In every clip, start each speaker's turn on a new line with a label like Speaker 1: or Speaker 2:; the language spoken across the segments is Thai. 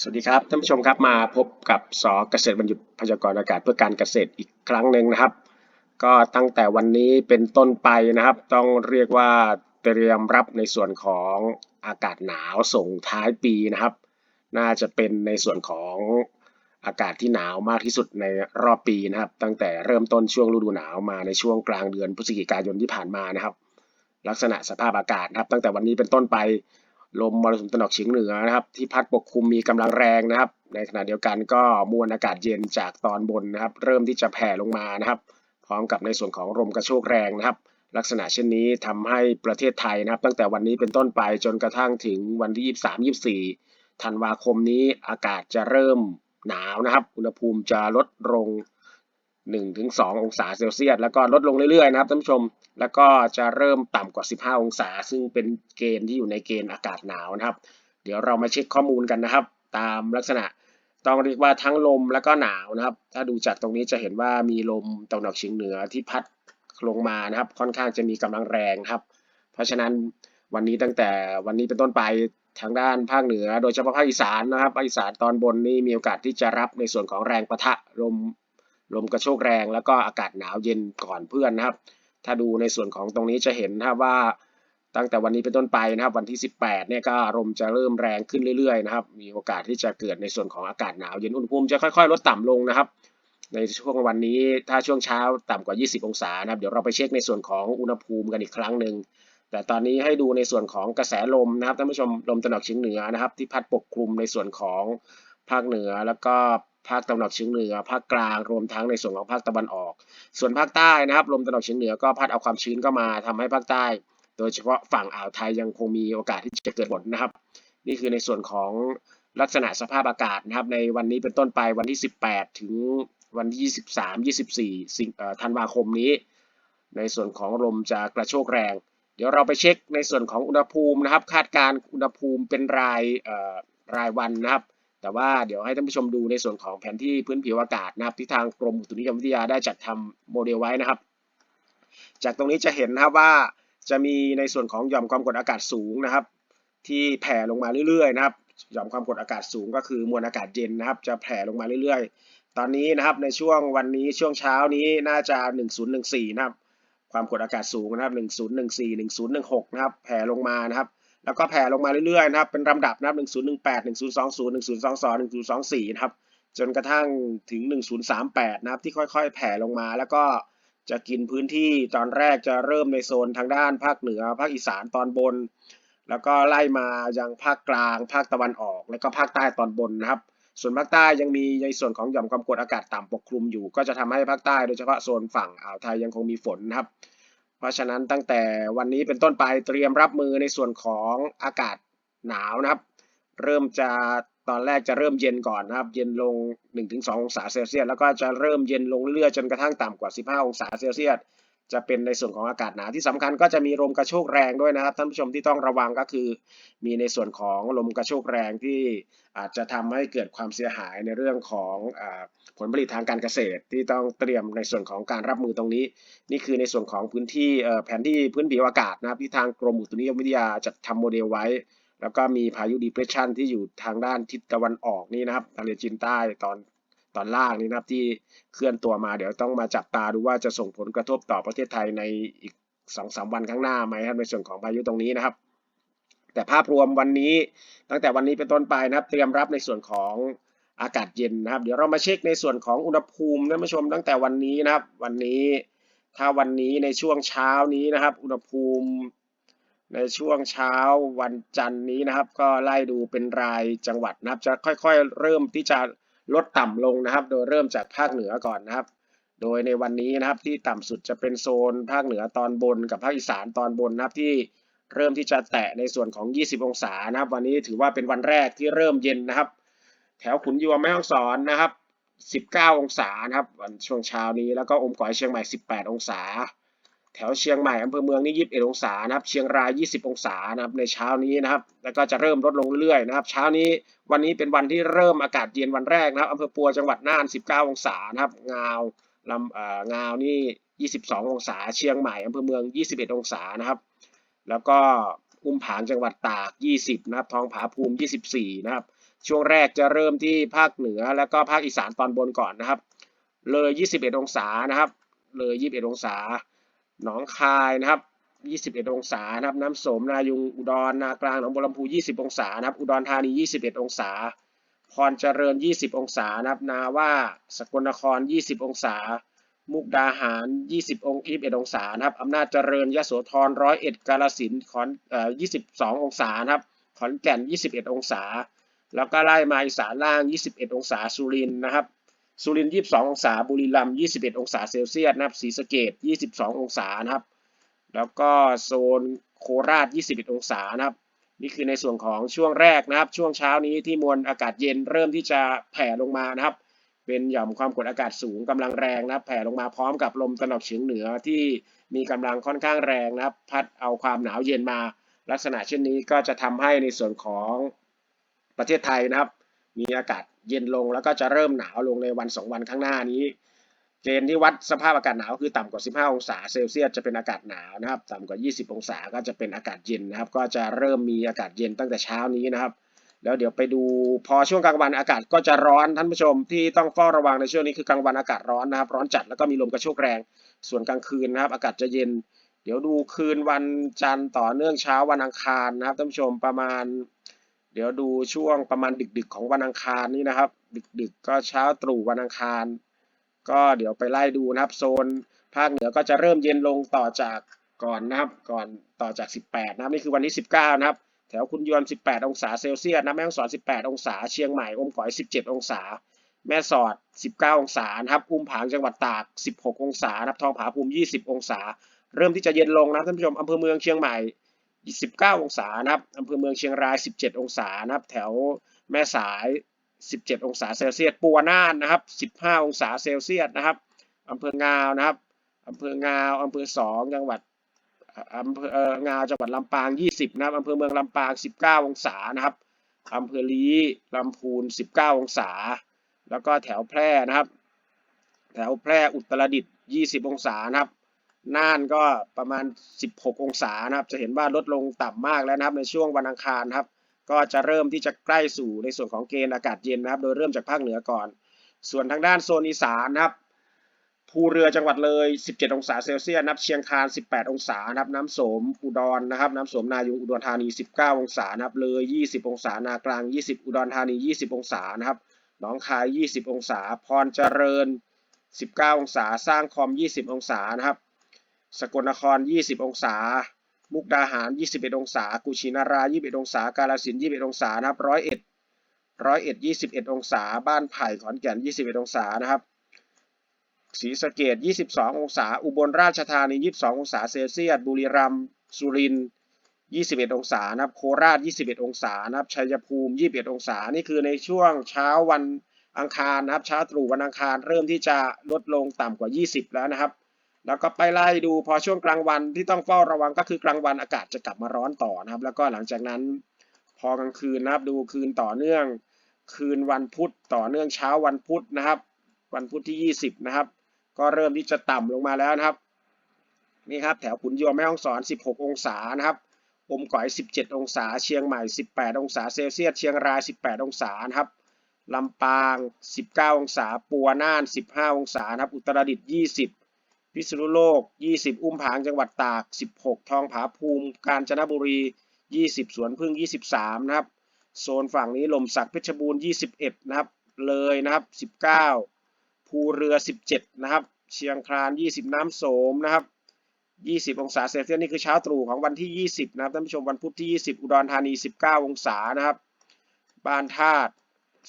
Speaker 1: สวัสดีครับท่านผู้ชมครับมาพบกับสเกษตรบรรยุพยากรณ์อากาศเพื่อการเกษตรอีกครั้งหนึ่งนะครับ ก็ตั้งแต่วันนี้เป็นต้นไปนะครับ ต้องเรียกว่าเตรียมรับในส่วนของอากาศหนาวส่งท้ายปีนะครับ น่าจะเป็นในส่วนของอากาศที่หนาวมากที่สุดในรอบปีนะครับ ตั้งแต่เริ่มต้นช่วงฤดูหนาวมาในช่วงกลางเดือนพฤศจิกายนที่ผ่านมานะครับ ลักษณะสภาพอากาศนะครับ ตั้งแต่วันนี้เป็นต้นไป ลมมรสุมตะวันออกเฉียงเหนือนะครับ ที่พัดปกคลุมมีกำลังแรงนะครับ ในขณะเดียวกันก็มวลอากาศเย็นจากตอนบนนะครับ เริ่มที่จะแผ่ลงมานะครับ พร้อมกับในส่วนของลมกระโชกแรงนะครับ ลักษณะเช่นนี้ทำให้ประเทศไทยนะครับ ตั้งแต่วันนี้เป็นต้นไปจนกระทั่งถึงวันที่ 23 24ธันวาคมนี้อากาศจะเริ่มหนาวนะครับ อุณหภูมิจะลดลง 1-2 องศาเซลเซียส แล้วก็ลดลงเรื่อยๆนะครับท่านผู้ชม แล้วก็จะเริ่มต่ำกว่า 15 องศา ซึ่งเป็นเกณฑ์ที่อยู่ในเกณฑ์อากาศหนาวนะครับ เดี๋ยวเรามาเช็คข้อมูลกันนะครับ ตามลักษณะต้องเรียกว่าทั้งลมแล้วก็หนาวนะครับ ถ้าดูจากตรงนี้จะเห็นว่ามีลมตะวันออกเฉียงเหนือที่พัดลงมานะครับ ค่อนข้างจะมีกำลังแรงครับ เพราะฉะนั้นวันนี้ตั้งแต่วันนี้เป็นต้นไปทางด้านภาคเหนือ โดยเฉพาะภาคอีสานนะครับภาคอีสานตอนบนนี่มีโอกาสที่จะรับในส่วนของแรงประทะลม ลมกระโชกแรงแล้วก็อากาศหนาวเย็นก่อนเพื่อนนะครับ ถ้าดูในส่วนของตรงนี้จะเห็นนะครับว่าตั้งแต่วันนี้เป็นต้นไปนะครับวันที่ 18เนี่ยก็ลมจะเริ่มแรงขึ้นเรื่อยๆนะครับ มีโอกาสที่จะเกิดในส่วนของอากาศหนาวเย็นอุณหภูมิจะค่อยๆ ลดต่ำลงนะครับ ในช่วงวันนี้ถ้าช่วงเช้าต่ำกว่า 20 องศานะครับ เดี๋ยวเราไปเช็คในส่วนของอุณหภูมิกันอีกครั้งหนึ่งแต่ตอนนี้ให้ดูในส่วนของกระแสลมนะครับท่านผู้ชมลมตะวันออกเฉียงเหนือนะครับ ที่พัดปกคลุมในส่วนของภาคเหนือแล้วก็ ภาคตะวันออกเฉียงเหนือ ภาคกลางรวมทั้งในส่วนของภาคตะวันออก ส่วนภาคใต้นะครับลมตะวันออกเฉียงเหนือก็พัดเอาความชื้นเข้ามาทำให้ภาคใต้ โดยเฉพาะฝั่งอ่าวไทยยังคงมีโอกาสที่จะเกิดฝนนะครับ นี่คือในส่วนของลักษณะสภาพอากาศนะครับ ในวันนี้เป็นต้นไปวันที่ 18 ถึงวันที่ 23 24สิงธันวาคมนี้ ในส่วนของลมจะกระโชกแรง เดี๋ยวเราไปเช็คในส่วนของอุณหภูมินะครับ คาดการอุณหภูมิเป็นรายรายวันนะครับ แต่ว่าเดี๋ยวให้ท่านผู้ชมดูในส่วนของแผนที่พื้นผิวอากาศนะครับที่ทางกรมอุตุนิยมวิทยาได้จัดทำโมเดลไว้นะครับ จากตรงนี้จะเห็นนะครับว่าจะมีในส่วนของหย่อมความกดอากาศสูงนะครับ ที่แผ่ลงมาเรื่อยๆนะครับหย่อมความกดอากาศสูงก็คือมวลอากาศเย็นนะครับ จะแผ่ลงมาเรื่อยๆ ตอนนี้นะครับในช่วงวันนี้ช่วงเช้านี้น่าจะ 1014 นะครับ ความกดอากาศสูงนะครับ 1014 1016 นะครับ แผ่ลงมานะครับ แล้วก็แผ่ลงมาเรื่อยๆนะครับ เป็นลำดับนะครับ 1018 1020 1022 1024 นะครับ จนกระทั่งถึง 1038 นะครับ ที่ค่อยๆ แผ่ลงมา แล้วก็จะกินพื้นที่ตอนแรกจะเริ่มในโซนทางด้านภาคเหนือ ภาคอีสานตอนบน แล้วก็ไล่มายังภาคกลาง ภาคตะวันออก แล้วก็ภาคใต้ตอนบนนะครับ ส่วนภาคใต้ยังมีในส่วนของหย่อมความกดอากาศต่ำปกคลุมอยู่ ก็จะทำให้ภาคใต้โดยเฉพาะโซนฝั่งอ่าวไทยยังคงมีฝนนะครับ เพราะฉะนั้นตั้งแต่วันนี้เป็นต้นไปเตรียมรับมือในส่วนของอากาศหนาวนะครับ เริ่มจะตอนแรกจะเริ่มเย็นก่อนนะครับ เย็นลง 1-2 องศาเซลเซียสแล้วก็จะเริ่มเย็นลงเรื่อยๆจนกระทั่งต่ำกว่า 15 องศาเซลเซียส จะเป็นในส่วนของอากาศหนาวที่สำคัญก็จะมีลมกระโชกแรงด้วยนะครับท่านผู้ชมที่ต้องระวังก็คือ มีในส่วนของลมกระโชกแรงที่อาจจะทำให้เกิดความเสียหายในเรื่องของอผลผลิตทางการเกษตรที่ต้องเตรียมในส่วนของการรับมือตรงนี้ นี่คือในส่วนของพื้นที่แผนที่พื้นผิวอากาศนะครับที่ทางกรมอุตุนิยมวิทยาจัดทำโมเดลไว้ แล้วก็มีพายุดีเพรสชันที่อยู่ทางด้านทิศตะวันออกนี่นะครับทะเลจีนใต้ตอน ตอนล่างนี่นะครับที่เคลื่อนตัวมา เดี๋ยวต้องมาจับตาดูว่าจะส่งผลกระทบต่อประเทศไทยในอีกสองสามวันข้างหน้าไหมครับในส่วนของพายุตรงนี้นะครับ แต่ภาพรวมวันนี้ตั้งแต่วันนี้เป็นต้นไปนะครับ เตรียมรับในส่วนของอากาศเย็นนะครับ เดี๋ยวเรามาเช็คในส่วนของอุณหภูมิท่านผู้ชมตั้งแต่วันนี้นะครับ วันนี้ถ้าวันนี้ในช่วงเช้านี้นะครับ อุณหภูมิในช่วงเช้าวันจันทร์นี้นะครับ ก็ไล่ดูเป็นรายจังหวัดนะครับ จะค่อยๆ เริ่มที่จะ ลดต่ำลงนะครับ โดยเริ่มจากภาคเหนือก่อนนะครับ โดยในวันนี้นะครับที่ต่ำสุดจะเป็นโซนภาคเหนือตอนบนกับภาคอีสานตอนบนนะครับที่เริ่มที่จะแตะในส่วนของ 20 องศานะครับ วันนี้ถือว่าเป็นวันแรกที่เริ่มเย็นนะครับ แถวขุนยวมแม่ฮ่องสอนนะครับ 19 องศานะครับวันช่วงเช้านี้แล้วก็อมก๋อยเชียงใหม่ 18 องศา แถวเชียงใหม่อำเภอเมืองนี่21องศานะครับ เชียงราย20องศานะครับในเช้านี้นะครับ แล้วก็จะเริ่มลดลงเรื่อยๆนะครับ เช้านี้วันนี้เป็นวันที่เริ่มอากาศเย็นวันแรกนะครับอำเภอปัวจังหวัดน่าน19องศานะครับงาวลำเอ่องาวนี่22องศา เชียงใหม่อำเภอเมือง21องศานะครับ แล้วก็อุ้มผางจังหวัดตาก20นะครับ ทองผาภูมิ24นะครับ ช่วงแรกจะเริ่มที่ภาคเหนือแล้วก็ภาคอีสานตอนบนก่อนนะครับ เลย21องศานะครับ เลย21องศา หนองคายนะครับ 21 องศานะครับ น้ำสมนายุงอุดรนากลางหนองบัวลำพู 20 องศานะครับ อุดรธานี 21 องศา พรเจริญ 20 องศานะครับ นาว่าสกลนคร 20 องศา มุกดาหาร 20 อง21 องศานะครับ อำนาจเจริญยโสธร 101 กาฬสินขอนเอ่อ22 องศานะครับ ขอนแก่น 21 องศา แล้วก็ไล่มาอีสานล่าง 21 องศาสุรินทร์นะครับ สุรินทร์22 องศา บุรีรัมย์21 องศาเซลเซียสนะครับศรีสะเกษ22 องศานะครับ แล้วก็โซนโคราช 21 องศานะครับ นี่คือในส่วนของช่วงแรกนะครับ ช่วงเช้านี้ที่มวลอากาศเย็นเริ่มที่จะแผ่ลงมานะครับ เป็นหย่อมความกดอากาศสูงกำลังแรงนะครับ แผ่ลงมาพร้อมกับลมตะวันออกเฉียงเหนือที่มีกำลังค่อนข้างแรงนะครับ พัดเอาความหนาวเย็นมา ลักษณะเช่นนี้ก็จะทำให้ในส่วนของประเทศไทยนะครับ มีอากาศ เย็นลงแล้วก็จะเริ่มหนาวลงในวันสองวันข้างหน้านี้เกณฑ์ที่วัดสภาพอากาศหนาวคือต่ำกว่า 15 องศาเซลเซียสจะเป็นอากาศหนาวนะครับ ต่ำกว่า 20 องศาก็จะเป็นอากาศเย็นนะครับ ก็จะเริ่มมีอากาศเย็นตั้งแต่เช้านี้นะครับ แล้วเดี๋ยวไปดูพอช่วงกลางวันอากาศก็จะร้อนท่านผู้ชมที่ต้องเฝ้าระวังในช่วงนี้คือกลางวันอากาศร้อนนะครับ ร้อนจัดแล้วก็มีลมกระโชกแรง ส่วนกลางคืนนะครับ อากาศจะเย็น เดี๋ยวดูคืนวันจันทร์ต่อเนื่องเช้าวันอังคารนะครับท่านผู้ชมประมาณ เดี๋ยวดูช่วงประมาณดึกๆของวันอังคารนี้นะครับ ดึกๆก็เช้าตรู่วันอังคาร ก็เดี๋ยวไปไล่ดูนะครับ โซนภาคเหนือก็จะเริ่มเย็นลงต่อจากก่อนนะครับ ก่อนต่อจาก 18 นะครับนี่คือวันที่ 19 นะครับ แถวคุณยวน 18 องศาเซลเซียสนะแม่ฮ่องสอน 18 องศา เชียงใหม่อมก๋อย 17 องศา แม่สอด 19 องศานะครับอุ้มผางจังหวัดตาก 16 องศานะครับทองผาภูมิ 20 องศา เริ่มที่จะเย็นลงนะท่านผู้ชมอำเภอเมืองเชียงใหม่ 19 องศานะครับอำเภอเมืองเชียงราย 17 องศานะครับ แถวแม่สาย 17 องศาเซลเซียส ปัวน่านนะครับ 15 องศาเซลเซียสนะครับอำเภองาวนะครับอำเภองาวอำเภอสองจังหวัดอำเภองาวจังหวัดลำปาง 20 นะครับอำเภอเมืองลำปาง 19 องศานะครับอำเภอลีลำพูน 19 องศา แล้วก็แถวแพร่นะครับ แถวแพร่อุตรดิตถ์ 20 องศานะครับ น่านก็ประมาณ 16 องศานะครับ จะเห็นว่าลดลงต่ำมากแล้วนะครับในช่วงวันอังคารครับ ก็จะเริ่มที่จะใกล้สู่ในส่วนของเกณฑ์อากาศเย็นนะครับ โดยเริ่มจากภาคเหนือก่อน ส่วนทางด้านโซนอีสานนะครับ ภูเรือจังหวัดเลย 17 องศาเซลเซียสนะครับ เชียงคาน 18 องศานะครับ น้ำสมอุดรนะครับ น้ำสมนายุงอุดรธานี 19 องศานะครับ เลย 20 องศานากลาง 20 อุดรธานี 20 องศานะครับ หนองคาย 20 องศา พรเจริญ 19 องศา สร้างคอม 20 องศานะครับ สกลนคร 20 องศา มุกดาหาร 21 องศา กุชินารา 21 องศา กาฬสินธุ์21 องศานะครับร้อยเอ็ดร้อยเอ็ด21องศา บ้านไผ่ขอนแก่น21องศานะครับศรีสะเกษ22องศา อุบลราชธานี22องศาเซลเซียส บุรีรัมย์ สุรินทร์21องศานะครับ โคราช21องศานะครับ ชัยภูมิ21องศา นี่คือในช่วงเช้าวันอังคารนะครับ เช้าตรู่วันอังคารเริ่มที่จะลดลงต่ำกว่า20แล้วนะครับ แล้วก็ไปไล่ดูพอช่วงกลางวันที่ต้องเฝ้าระวังก็คือกลางวันอากาศจะกลับมาร้อนต่อนะครับ แล้วก็หลังจากนั้นพอกลางคืนนะครับดูคืนต่อเนื่อง คืนวันพุธต่อเนื่องเช้าวันพุธนะครับ วันพุธที่ 20 นะครับ ก็เริ่มที่จะต่ำลงมาแล้วนะครับนี่ครับแถวขุนยวมแม่ฮ่องสอน 16 องศานะครับอมก๋อย 17 องศา เชียงใหม่ 18 องศาเซลเซียส เชียงราย 18 องศานะครับลำปาง 19 องศา ปัวน่าน 15 องศานะครับ อุตรดิตถ์ 20 พิษณุโลก 20 อุ้มผางจังหวัดตาก 16 ทองผาภูมิ กาญจนบุรี 20 สวนพึ่ง 23 นะครับ โซนฝั่งนี้ลมสักเพชรบูรณ์ 21 นะครับ เลยนะครับ 19 ภูเรือ 17 นะครับ เชียงคราน 20 น้ำโสมนะครับ 20 องศาเซลเซียสนี่คือเช้าตรู่ของวันที่ 20 นะครับท่านผู้ชมวันพุธที่ 20 อุดรธานี 19 องศานะครับ บ้านธาตุ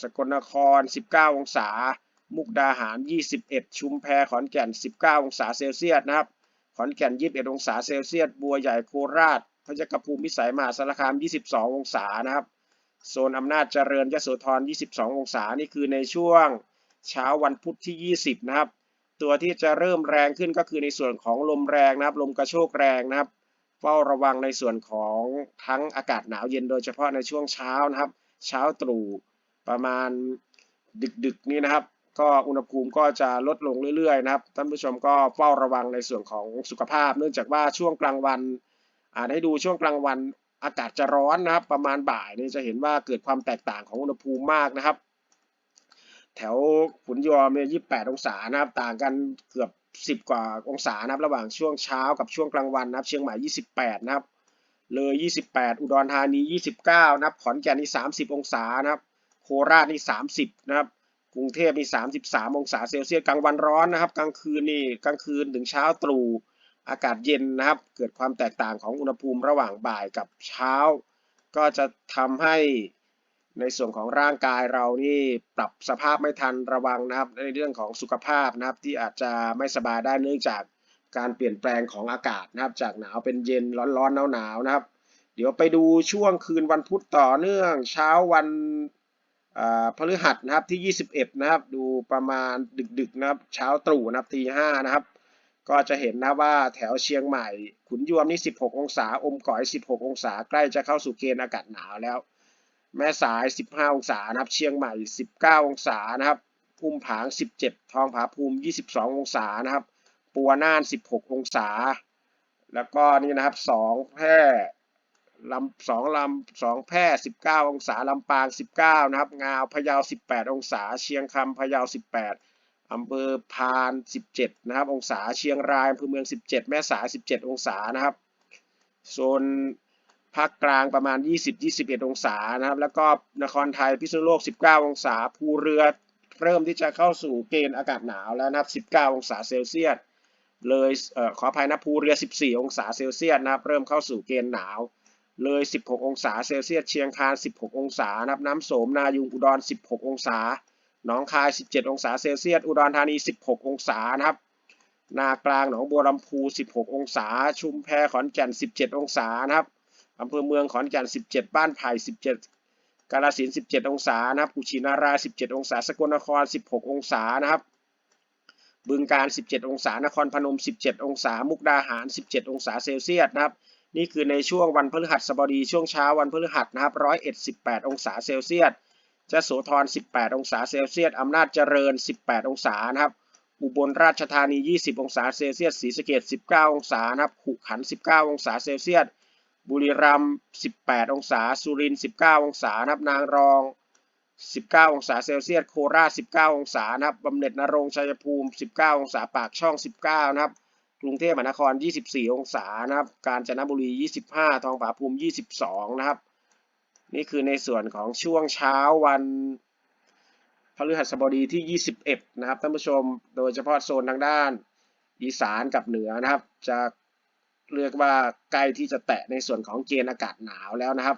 Speaker 1: สกลนคร 19 องศา มุกดาหาร 21 ชุมแพขอนแก่น 19 องศาเซลเซียสนะครับ ขอนแก่น 21 องศาเซลเซียส บัวใหญ่โคราชพยัคฆภูมิพิสัยมหาสารคาม 22 องศานะครับ โซนอำนาจเจริญยโสธร 22 องศา นี่คือในช่วงเช้าวันพุธที่ 20 นะครับ ตัวที่จะเริ่มแรงขึ้นก็คือในส่วนของลมแรงนะครับ ลมกระโชกแรงนะครับ เฝ้าระวังในส่วนของทั้งอากาศหนาวเย็นโดยเฉพาะในช่วงเช้านะครับ เช้าตรู่ประมาณดึกๆนี้นะครับ ก็อุณหภูมิก็จะลดลงเรื่อยๆนะครับท่านผู้ชมก็เฝ้าระวังในส่วนของสุขภาพ เนื่องจากว่าช่วงกลางวันอ่านให้ดูช่วงกลางวันอากาศจะร้อนนะครับ ประมาณบ่ายนี่จะเห็นว่าเกิดความแตกต่างของอุณหภูมิมากนะครับ แถวขุนยอมเนี่ย28องศานะครับ ต่างกันเกือบ10กว่าองศานะครับ ระหว่างช่วงเช้ากับช่วงกลางวันนะครับ เชียงใหม่28นะครับ เลย 28 อุดรธานี 29 นะครับ ขอนแก่นนี่30 องศานะครับ โคราชนี่ 30 นะครับ กรุงเทพนี่33 องศาเซลเซียสกลางวันร้อนนะครับ กลางคืนนี่กลางคืนถึงเช้าตรู่อากาศเย็นนะครับ เกิดความแตกต่างของอุณหภูมิระหว่างบ่ายกับเช้า ก็จะทำให้ในส่วนของร่างกายเรานี่ปรับสภาพไม่ทันระวังนะครับ ในเรื่องของสุขภาพนะครับ ที่อาจจะไม่สบายได้เนื่องจากการเปลี่ยนแปลงของอากาศนะครับ จากหนาวเป็นเย็นร้อนๆหนาวๆนะครับ เดี๋ยวไปดูช่วงคืนวันพุธต่อเนื่อง เช้าวัน พฤหัสนะครับที่ 21 นะครับ ดูประมาณดึกๆนะครับ เช้าตรู่นะครับตีห้านะครับ ก็จะเห็นนะว่าแถวเชียงใหม่ ขุนยวมนี่ 16 องศา อมก๋อย 16 องศา ใกล้จะเข้าสู่เกณฑ์อากาศหนาวแล้ว แม่สาย 15 องศานะครับ เชียงใหม่ 19 องศานะครับพุ่มผาง 17 ทองผาภูมิ 22 องศานะครับ ปัวน่าน 16 องศา แล้วก็นี่นะครับ 2 แพร่ ลำสองลำสองแพร่19 องศาลำปาง 19 นะครับ งาวพะเยา 18 องศา เชียงคำพะเยา 18อำเภอพาน 17 นะครับ องศาเชียงรายอำเภอเมือง 17 แม่สาย 17 องศานะครับโซนภาคกลางประมาณ 20-21 องศานะครับ แล้วก็นครไทยพิษณุโลก 19 องศาภูเรือเริ่มที่จะเข้าสู่เกณฑ์อากาศหนาวแล้วนะครับ 19 องศาเซลเซียสเลยเอ่อขออภัยนะภูเรือ 14 องศาเซลเซียสนะครับ เริ่มเข้าสู่เกณฑ์หนาว เลย 16 องศาเซลเซียส เชียงคาน 16 องศานะครับน้ำโสมนายุงอุดร 16 องศา หนองคาย 17 องศาเซลเซียส อุดรธานี 16 องศานะครับ นากลางหนองบัวลำพู 16 องศา ชุมแพขอนแก่น 17 องศานะครับอำเภอเมืองขอนแก่น 17 บ้านไผ่ 17 กาฬสินธุ์17 องศานะครับกุชินาราย17 องศา สกลนคร 16 องศานะครับ บึงกาฬ17 องศา นครพนม 17 องศา มุกดาหาร 17 องศาเซลเซียสนะครับ นี่คือในช่วงวันพฤหัสบดีช่วงเช้าวันพฤหัสนะครับร้อยเอ็ดสิบแปดองศาเซลเซียสจะโสธร 18 องศาเซลเซียส อำนาจเจริญ 18 องศานะครับ อุบลราชธานี 20 องศาเซลเซียส ศรีสะเกษ19 องศานะครับขุขัน 19 องศาเซลเซียส บุรีรัมย์ 18 องศา สุรินทร์ 19 องศานะครับ นางรอง 19 องศาเซลเซียส โคราช 19 องศานะครับบำเหน็จนรงชัยภูมิ 19 องศา ปากช่อง 19 นะครับ กรุงเทพมหานคร 24 องศานะครับ กาญจนบุรี 25 ทองผาภูมิ 22 นะครับ นี่คือในส่วนของช่วงเช้าวันพฤหัสบดีที่ 21 นะครับท่านผู้ชม โดยเฉพาะโซนทางด้านอีสานกับเหนือนะครับ จะเรียกว่าใกล้ที่จะแตะในส่วนของเกณฑ์อากาศหนาวแล้วนะครับ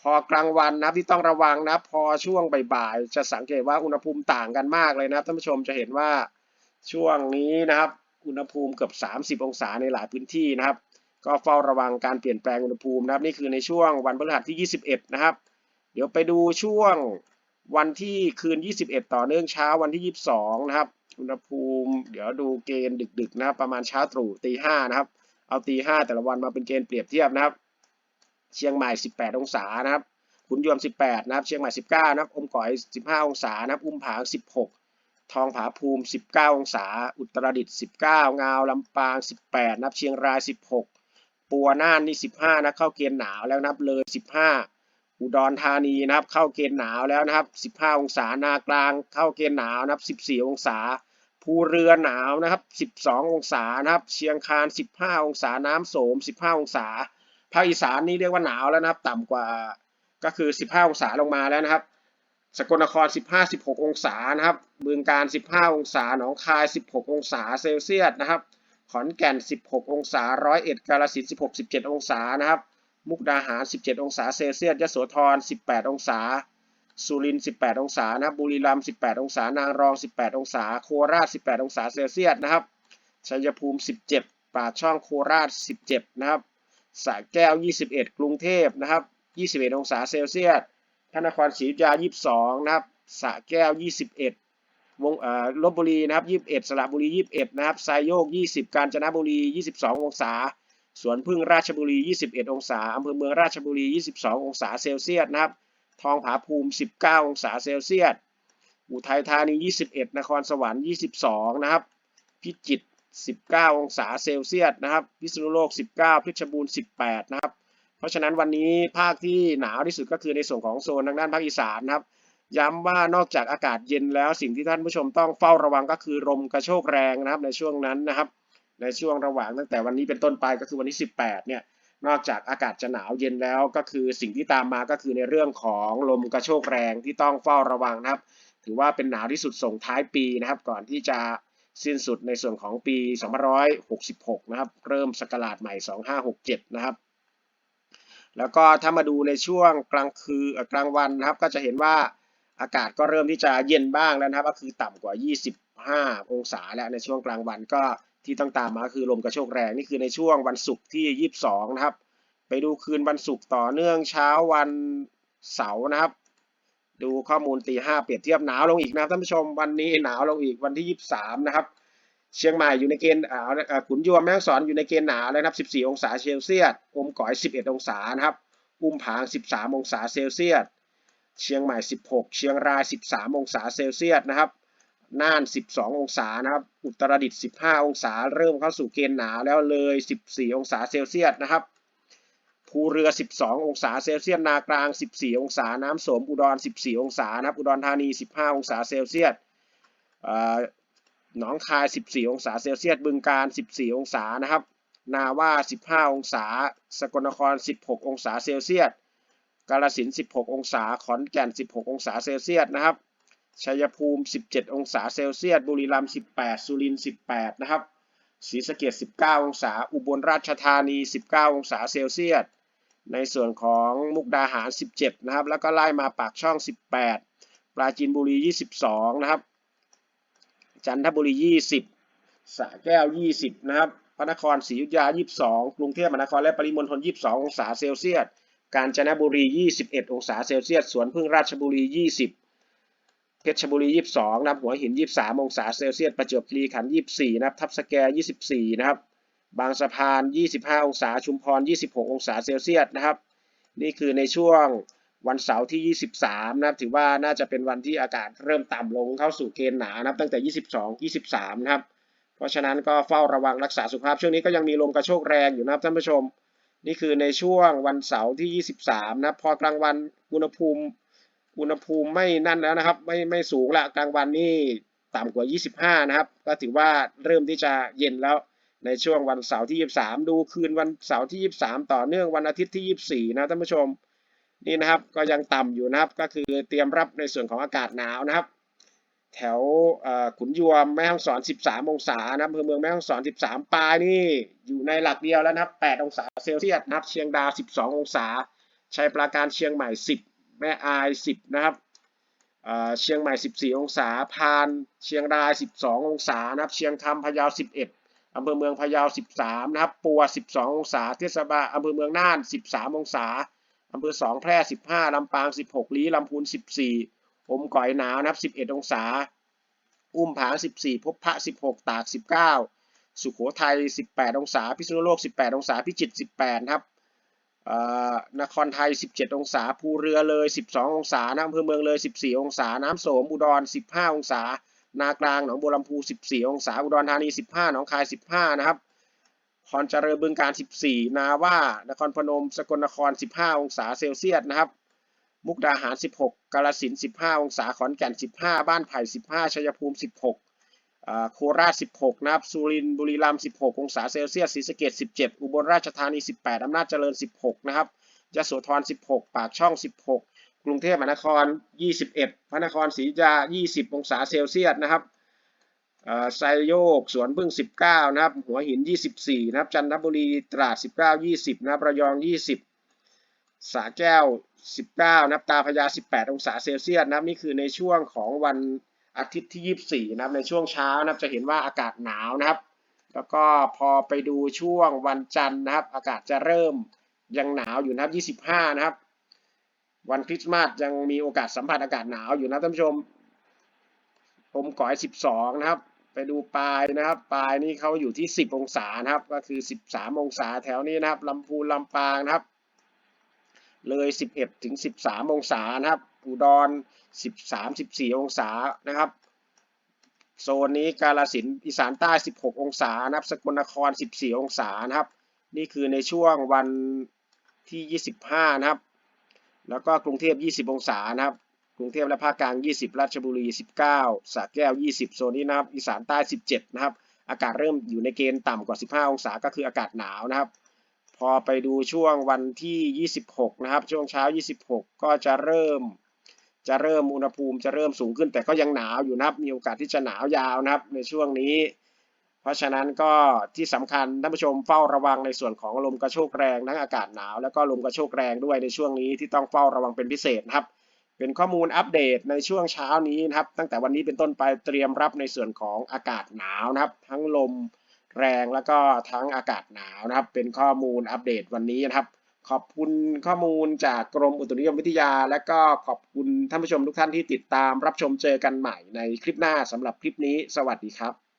Speaker 1: พอกลางวันนะครับที่ต้องระวังนะพอช่วงบ่ายๆจะสังเกตว่าอุณหภูมิต่างกันมากเลยนะครับท่านผู้ชมจะเห็นว่าช่วงนี้นะครับ อุณหภูมิเกือบ 30 องศาในหลายพื้นที่นะครับ ก็เฝ้าระวังการเปลี่ยนแปลงอุณหภูมินะครับ นี่คือในช่วงวันพฤหัสที่ 21 นะครับ เดี๋ยวไปดูช่วงวันที่คืน 21 ต่อเนื่องเช้าวันที่ 22 นะครับ อุณหภูมิ เดี๋ยวดูเกณฑ์ดึกๆนะครับ ประมาณเช้าตรู่ตีห้านะครับ เอาตีห้าแต่ละวันมาเป็นเกณฑ์เปรียบเทียบนะครับ เชียงใหม่ 18 องศานะครับขุนยวม 18 นะครับ เชียงใหม่ 19 นะครับอมก๋อย 15 องศานะครับ อุ้มผาง 16 ทองผาภูมิ 19 องศา อุตรดิตถ์19 งาวลำปาง 18 นับเชียงราย 16 ปัวน่านนี่ 15 นะเข้าเกณฑ์หนาวแล้วนับเลย 15 อุดรธานีนะครับเข้าเกณฑ์หนาวแล้วนะครับ 15 องศานากลางเข้าเกณฑ์หนาวนับ 14 องศา ภูเรือหนาวนะครับ 12 องศานะครับ เชียงคาน 15 องศาน้ำโสม 15 องศา ภาคอีสานนี่เรียกว่าหนาวแล้วนะครับ ต่ำกว่าก็คือ 15 องศาลงมาแล้วนะครับ สกลนคร 15 16 องศานะครับ บึงกาฬ15 องศา หนองคาย 16 องศาเซลเซียสนะครับ ขอนแก่น 16 องศา ร้อยเอ็ดกาฬสินธุ์16 17 องศานะครับ มุกดาหาร 17 องศาเซลเซียส ยโสธร 18 องศา สุรินทร์ 18 องศา นะครับ บุรีรัมย์ 18 องศา นางรอง 18 องศา โคราช 18 องศาเซลเซียส นะครับ ชัยภูมิ 17 ป่าช่องโคราช 17 นะครับสระแก้ว 21 กรุงเทพ นะครับ 21 องศาเซลเซียส พระนครศรีอยุธยา 22 นะครับสระแก้ว 21 วงเอ่อลบบุรีนะครับ 21 สระบุรี 21 นะครับไซโยก 20 กาญจนบุรี 22 องศา สวนพึ่งราชบุรี 21 องศาอำเภอเมืองราชบุรี 22 องศาเซลเซียสนะครับ ทองผาภูมิ 19 องศาเซลเซียส อุทัยธานี 21 นครสวรรค์ 22 นะครับ พิจิตร 19 องศาเซลเซียสนะครับ พิษณุโลก 19 เพชรบูรณ์ 18 นะครับ เพราะฉะนั้นวันนี้ภาคที่หนาวที่สุดก็คือในส่วนของโซนทางด้านภาคอีสานนะครับ ย้ำว่านอกจากอากาศเย็นแล้วสิ่งที่ท่านผู้ชมต้องเฝ้าระวังก็คือลมกระโชกแรงนะครับในช่วงนั้นนะครับ ในช่วงระหว่างตั้งแต่วันนี้เป็นต้นไปก็คือวันที่ 18 เนี่ยนอกจากอากาศจะหนาวเย็นแล้วก็คือสิ่งที่ตามมาก็คือในเรื่องของลมกระโชกแรงที่ต้องเฝ้าระวังนะครับ ถือว่าเป็นหนาวที่สุดส่งท้ายปีนะครับ ก่อนที่จะสิ้นสุดในส่วนของปี 2566 นะครับ เริ่มสกราชใหม่ 2567 นะครับ แล้วก็ถ้ามาดูในช่วงกลางคืนกลางวันนะครับ ก็จะเห็นว่าอากาศก็เริ่มที่จะเย็นบ้างแล้วนะครับ ก็คือต่ำกว่า 25 องศาแล้วในช่วงกลางวันก็ที่ต้องตามมาคือลมกระโชกแรงนี่คือในช่วงวันศุกร์ที่ 22 นะครับ ไปดูคืนวันศุกร์ต่อเนื่องเช้าวันเสาร์นะครับ ดูข้อมูลตีห้าเปรียบเทียบหนาวลงอีกนะครับท่านผู้ชมวันนี้หนาวลงอีกวันที่ 23 นะครับ เชียงใหม่อยู่ในเกณฑ์อ่าวอ่าขุนยวมแม่ฮ่องสอนอยู่ในเกณฑ์หนาวเลยนะครับ 14 องศาเซลเซียสอมก๋อย 11 องศานะครับ อุ้มผาง 13 องศาเซลเซียส เชียงใหม่ 16 เชียงราย 13 องศาเซลเซียสนะครับ น่าน 12 องศานะครับ อุตรดิตถ์ 15 องศา เริ่มเข้าสู่เกณฑ์หนาวแล้วเลย 14 องศาเซลเซียสนะครับภูเรือ 12 องศาเซลเซียส นากลาง 14 องศา น้ำโสม อุดร 14 องศานะครับ อุดรธานี 15 องศาเซลเซียส หนองคาย 14 องศาเซลเซียสบึงกาฬ14 องศานะครับ นาว่า 15 องศา สกลนคร 16 องศาเซลเซียส กาฬสินธุ์16 องศา ขอนแก่น 16 องศาเซลเซียสนะครับ ชัยภูมิ 17 องศาเซลเซียส บุรีรัมย์ 18 สุรินทร์ 18 นะครับ ศรีสะเกษ19 องศา อุบลราชธานี 19 องศาเซลเซียส ในส่วนของมุกดาหาร 17 นะครับ แล้วก็ไล่มาปากช่อง 18 ปราจีนบุรี 22 นะครับ จันทบุรี 20สระแก้ว 20 นะครับ พระนครศรีอยุธยา 22 กรุงเทพมหานครและปริมณฑล 22 องศาเซลเซียส กาญจนบุรี 21 องศาเซลเซียส สวนพึ่งราชบุรี 20 เพชรบุรี 22 นะครับ หัวหิน 23 องศาเซลเซียส ประจวบคีรีขันธ์ 24 นะครับ ทับสแก 24 นะครับ บางสะพาน 25 องศา ชุมพร 26 องศาเซลเซียส นะครับ นี่คือในช่วง วันเสาร์ที่ 23 นะครับ ถือว่าน่าจะเป็นวันที่อากาศเริ่มต่ำลงเข้าสู่เกณฑ์หนานะครับ ตั้งแต่ 22 23 นะครับ เพราะฉะนั้นก็เฝ้าระวังรักษาสุขภาพช่วงนี้ก็ยังมีลมกระโชกแรงอยู่นะครับท่านผู้ชม นี่คือในช่วงวันเสาร์ที่ 23 นะครับ พอกลางวันอุณหภูมิ อุณหภูมิไม่นั่นแล้วนะครับ ไม่ไม่สูงละกลางวันนี่ต่ำกว่า 25 นะครับ ก็ถือว่าเริ่มที่จะเย็นแล้วในช่วงวันเสาร์ที่ 23 ดูคืนวันเสาร์ที่ 23 ต่อเนื่องวันอาทิตย์ที่ 24 นะท่านผู้ชม นี่นะครับก็ยังต่ำอยู่นะครับก็คือเตรียมรับในส่วนของอากาศหนาวนะครับ แถวขุนยวมแม่ฮ่องสอน 13 องศานะอำเภอเมืองแม่ฮ่องสอน 13 ปลายนี่อยู่ในหลักเดียวแล้วนะครับ 8 องศาเซลเซียสนะครับ เชียงดาว 12 องศาชัยปราการเชียงใหม่ 10 แม่อาย 10 นะครับเชียงใหม่ 14 องศาพานเชียงราย 12 องศานะครับ เชียงคำพะเยา 11อำเภอเมืองพะเยา 13 นะครับปัว 12 องศา เทศบาลอำเภอเมืองน่าน 13 องศา อำเภอสองแพร่15ลำปาง16ลี้ลำพูน14อมก่อยหนาวนะครับ11องศา อุ้มผาง14พบพระ16ตาก19สุโขทัย18องศา พิษณุโลก18องศา พิจิตร18ครับนครไทย 17 องศา ภูเรือเลย 12 องศาอำเภอเมืองเลย 14 องศา น้ำโสม อุดร 15 องศา นากลาง หนองบัวลำพู 14 องศา อุดรธานี 15 หนองคาย 15 นะครับ รเจริญบึงการ 14 นาว่านครพนม สกลนคร 15 องศาเซลเซียสนะครับ มุกดาหาร 16 กาฬสินธุ์15 องศา ขอนแก่น 15 บ้านไผ่ 15 ชัยภูมิ 16 โคราช 16 นะครับ สุรินทร์บุรีรัมย์ 16 องศาเซลเซียส ศรีสะเกษ17 อุบลราชธานี 18 อำนาจเจริญ 16 นะครับยโสธร 16 ปากช่อง 16 กรุงเทพมหานคร 21 พระนครศรีอยุธยา 20 องศาเซลเซียสนะครับ ไซโยกสวนพึ่ง 19 นะครับ หัวหิน 24 นะครับ จันทบุรีตราด 19 20 นะครับระยอง 20 สาแก้ว 19 นะครับ ตาพยา 18 องศาเซลเซียสนะครับ นี่คือในช่วงของวันอาทิตย์ที่ 24 นะครับ ในช่วงเช้านะครับ จะเห็นว่าอากาศหนาวนะครับ แล้วก็พอไปดูช่วงวันจันทร์นะครับ อากาศจะเริ่มยังหนาวอยู่นะครับ 25 นะครับ วันคริสต์มาสยังมีโอกาสสัมผัสอากาศหนาวอยู่นะท่านผู้ชมผมก่อย12 นะครับ ไปดูปลายนะครับ ปลายนี่เขาอยู่ที่ 10 องศานะครับ ก็คือ 13 องศาแถวนี้นะครับลำพูนลำปางนะครับ เลย 11 ถึง 13 องศานะครับอุดร 13 14 องศานะครับ โซนนี้กาลสินอีสานใต้ 16 องศานะครับ สกลนคร 14 องศานะครับ นี่คือในช่วงวันที่ 25 นะครับ แล้วก็กรุงเทพ 20 องศานะครับ รุงเทพและภาคกลาง 20 ราชบุรี 19สระแก้ว 20 โซนนี้นะครับ อีสานใต้ 17 นะครับ อากาศเริ่มอยู่ในเกณฑ์ต่ำกว่า 15 องศาก็คืออากาศหนาวนะครับ พอไปดูช่วงวันที่ 26 นะครับ ช่วงเช้า 26 ก็จะเริ่ม จะเริ่มอุณหภูมิจะเริ่มสูงขึ้น แต่ก็ยังหนาวอยู่นะครับ มีโอกาสที่จะหนาวยาวนะครับ ในช่วงนี้ เพราะฉะนั้นก็ที่สำคัญท่านผู้ชมเฝ้าระวังในส่วนของลมกระโชกแรงทั้งอากาศหนาว แล้วก็ลมกระโชกแรงด้วยในช่วงนี้ที่ต้องเฝ้าระวังเป็นพิเศษนะครับ เป็นข้อมูลอัปเดตในช่วงเช้านี้นะครับ ตั้งแต่วันนี้เป็นต้นไปเตรียมรับในส่วนของอากาศหนาวนะครับ ทั้งลมแรงแล้วก็ทั้งอากาศหนาวนะครับ เป็นข้อมูลอัปเดตวันนี้นะครับ ขอบคุณข้อมูลจากกรมอุตุนิยมวิทยา และก็ขอบคุณท่านผู้ชมทุกท่านที่ติดตามรับชมเจอกันใหม่ในคลิปหน้าสำหรับคลิปนี้ สวัสดีครับ